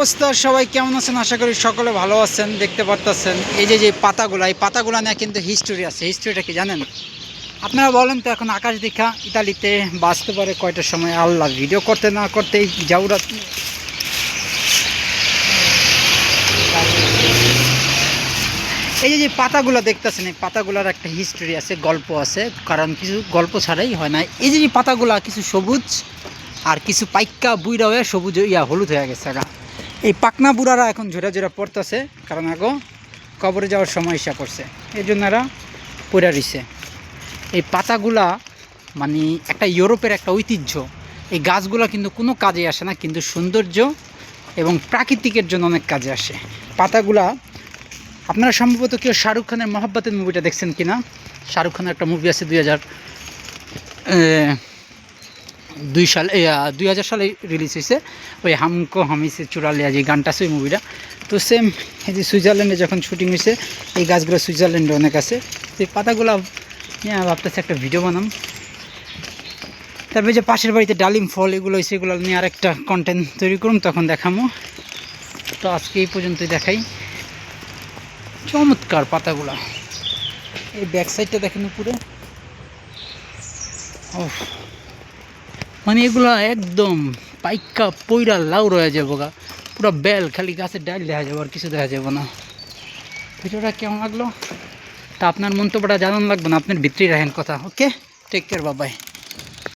অবস্থা? সবাই কেমন আছেন? আশা করি সকলে ভালো আছেন, দেখতে পারতেছেন। এই যে যে পাতাগুলো, এই পাতাগুলো নিয়ে কিন্তু হিস্টোরি আছে। হিস্টোরিটা কি জানেন? আপনারা বলেন তো, এখন আকাশ দেখা ইতালিতে বাঁচতে পারে কয়টার সময়? আল্লাহ ভিডিও করতে না করতেই জাউরা এই যে যে পাতাগুলো দেখতেছেন, এই পাতাগুলোর একটা হিস্টোরি আছে, গল্প আছে। কারণ কিছু গল্প ছাড়াই হয় না। এই যে পাতাগুলো, কিছু সবুজ আর কিছু পাইক্কা বুইরা হয়ে সবুজ ইয়া হলুদ হয়ে গেছে এই পাকনা বুড়ারা এখন ঝোরা ঝোরা পড়তেছে, কারণ আগো কবরে যাওয়ার ইসা করছে এই জন্য এরা পড়া রইছে। এই পাতাগুলা মানে একটা ইউরোপের একটা ঐতিহ্য। এই গাছগুলো কিন্তু কোনো কাজে আসে না, কিন্তু সৌন্দর্য এবং প্রাকৃতিকের জন্য অনেক কাজে আসে। পাতাগুলা, আপনারা সম্ভবত কেউ শাহরুখ খানের মহাব্বতের মুভিটা দেখছেন কি না শাহরুখ খানের একটা মুভি আছে দুই হাজার দুই সাল দুই হাজার সালে রিলিজ হয়েছে ওই হামকো হামিসে চুরালিয়া যে গানটা আছে ওই মুভিটা তো সেম এই যে সুইজারল্যান্ডে যখন শুটিং হয়েছে এই গাছগুলো সুইজারল্যান্ডে অনেক আছে। তো এই পাতাগুলো নিয়ে ভাবতেছি একটা ভিডিও বানাম। তারপরে যে পাশের বাড়িতে ডালিম ফল এগুলো হয়েছে এগুলো নিয়ে আর একটা কন্টেন্ট তৈরি করুন তখন দেখামো। তো আজকে এই পর্যন্তই দেখাই। চমৎকার পাতাগুলা। এই ব্যাক সাইডটা দেখেন উপরে। ওফ মানে এগুলা একদম পাইকা পইরা লাউ রয়ে যাব গা। পুরো বেল খালি গাছের ডাল দেখা যাব আর কিছু দেখা যাব না। ভিডিওটা কেমন লাগল? তা আপনার মন্তব্যটা জানান লাগবে না, আপনার ভিতরেই রাখেন কথা, ওকে? টেক কেয়ার বাবাই